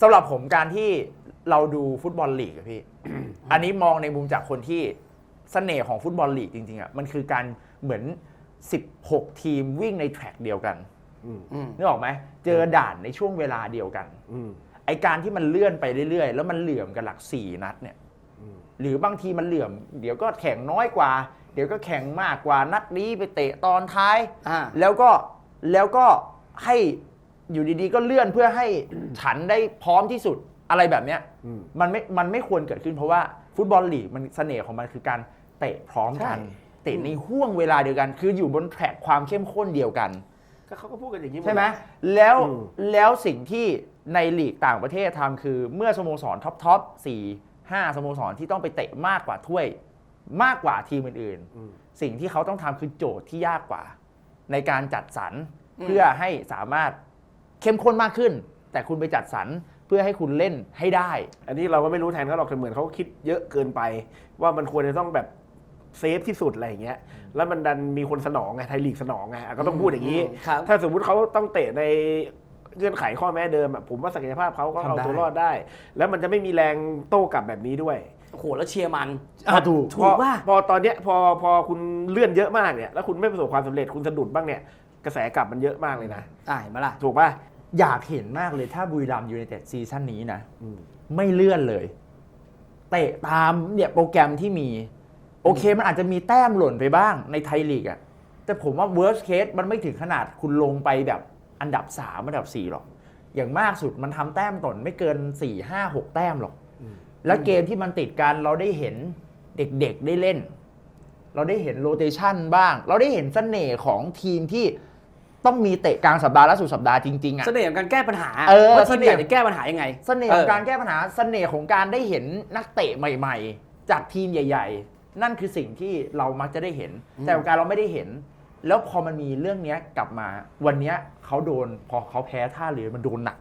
สำหรับผมการที่เราดูฟุตบอลลีกอะพี่ อันนี้มองในมุมจากคนที่เสน่ห์ของฟุตบอลลีกจริงๆอะมันคือการเหมือน 16 ทีมวิ่งในแทร็กเดียวกันอืมอืมนึกออกไหมเจอด่านในช่วงเวลาเดียวกันอืมไอการที่มันเลื่อนไปเรื่อยๆ แล้วมันเหลื่อมกันหลัก 4 นัดเนี่ยอืมหรือบางทีมันเหลื่อม เดี๋ยวก็แข่งน้อยกว่า เดี๋ยวก็แข่งมากกว่านัดนี้ไปเตะตอนท้ายอ่าแล้วก็แล้วก็ให้ อยู่ดีๆ ก็เลื่อนเพื่อให้ฉันได้พร้อมที่สุดอะไรแบบเนี้ยอืม มันไม่มันไม่ควรเกิดขึ้นเพราะว่าฟุตบอลลีกมันเสน่ห์ของมันคือการเตะพร้อมกัน ใช่ เตะในห่วงเวลาเดียวกัน คืออยู่บนแทร็กความเข้มข้นเดียวกัน ก็เขาก็พูดกันอย่างนี้ด ใช่ไหมแล้วอืม แล้วสิ่งที่ในลีกต่างประเทศทำคือเมื่อสโมสรท็อปท็อปสี่ห้าสโมสรที่ต้องไปเตะมากกว่าถ้วย มากกว่าทีมอื่นอืม ๆ สิ่งที่เขาต้องทำคือโจทย์ที่ยากกว่า ในการจัดสรรอืม เพื่อให้สามารถ เข้มข้นมากขึ้น แต่คุณไปจัดสรรเพื่อให้คุณเล่นให้ได้ อันนี้เราก็ไม่รู้แทนเขาหรอกแต่เหมือนเขาคิดเยอะเกินไป ว่ามันควรจะต้องแบบเซฟที่สุดอะไรอย่างเงี้ย แล้วมันดันมีคนสนองไงไทยลีกสนองไงอะก็ต้องพูดอย่างนี้ ครับ ถ้าสมมุติเขาต้องเตะในเงื่อนไขข้อแม้เดิมอะผมว่าศักยภาพเขาก็เอาทำได้ตัวรอดได้ แล้วมันจะไม่มีแรงโต้กลับแบบนี้ด้วย โอ้โหแล้วเชียร์มัน อะถูก ถูกว่าพอพอตอนเนี้ยพอพอคุณเลื่อนเยอะมากเนี่ยแล้วคุณไม่ประสบความสำเร็จคุณสะดุดบ้างเนี่ยกระแสกลับมันเยอะมากเลยนะ อ่าเห็นไหมล่ะ ถูกป่ะ อยากเห็นมากเลยถ้าบุรีรัมย์ยูไนเต็ดซีซั่นนี้นะอืมไม่เลื่อนเลย เตะตามเนี่ยโปรแกรมที่มี โอเคมันอาจจะมีแต้มหล่นไปบ้างในไทยลีกอะแต่ผมว่า worst case มันไม่ถึงขนาดคุณลงไปแบบอันดับ3อันดับ4หรอก อย่างมากสุดมันทำแต้มต่นไม่เกิน4 5 6แต้มหรอกอืมแล้วเกมที่มันติดกันเราได้เห็นเด็กๆได้เล่น เราได้เห็นโรเตชันบ้าง เราได้เห็นเสน่ห์ของทีมที่ ต้องมีเตะกลางสัปดาห์และสุดสัปดาห์จริงๆอะเสน่ห์ของการแก้ปัญหาเออว่าทีมใหญ่เสน่ห์ จะแก้ปัญหายังไง เสน่ห์ของการแก้ปัญหาเสน่ห์ของการได้เห็นนักเตะใหม่ๆ จากทีมใหญ่ ๆ นั่นคือสิ่งที่เรามักจะได้เห็น อืม แต่การเราไม่ได้เห็น แล้วพอมันมีเรื่องเนี้ยกลับมา วันเนี้ยเขาโดนพอเขาแพ้ท่าเรือมันโดนหนัก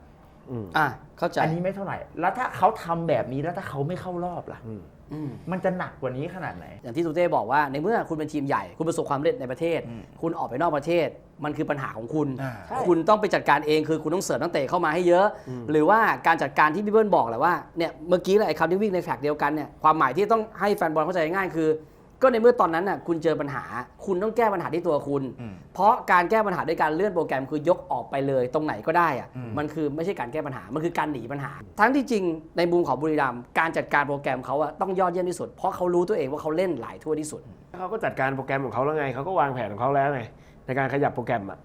อืมอ่าเข้าใจ อันนี้ไม่เท่าไหร่ แล้วถ้าเขาทำแบบนี้แล้วถ้าเขาไม่เข้ารอบล่ะ อืมอื มมันจะหนักกว่านี้ขนาดไหน อย่างที่ตูเต้บอกว่าในเมื่อคุณเป็นทีมใหญ่ คุณประสบความสำเร็จในประเทศอืมคุณออกไปนอกประเทศ มันคือปัญหาของคุณอ่าใช่คุณต้องไปจัดการเองคือคุณต้องเสริมนักเตะเข้ามาให้เยอะอืมหรือว่าการจัดการที่พี่เบิ้ลบอกแหละว่าเนี่ยเมื่อกี้แหละไอ้คำที่วิ่งในแฟลกเดียวกันเนี่ยความหมายที่ต้องให้แฟนบอลเข้าใจง่ายคือ ก็ในเมื่อตอนนั้นน่ะคุณเจอปัญหา คุณต้องแก้ปัญหาที่ตัวคุณ อืม เพราะการแก้ปัญหาด้วยการเลื่อนโปรแกรมคือยกออกไปเลยตรงไหนก็ได้อะอืม มันคือไม่ใช่การแก้ปัญหา มันคือการหนีปัญหา ทั้งที่จริงในมุมของบุรีรัมย์การจัดการโปรแกรมเขาอะต้องยอดเยี่ยมที่สุด เพราะเขารู้ตัวเองว่าเขาเล่นหลายทั่วที่สุด เขาก็จัดการโปรแกรมของเขาแล้วไงเขาก็วางแผนของเขาแล้วไงในการขยับโปรแกรมอะ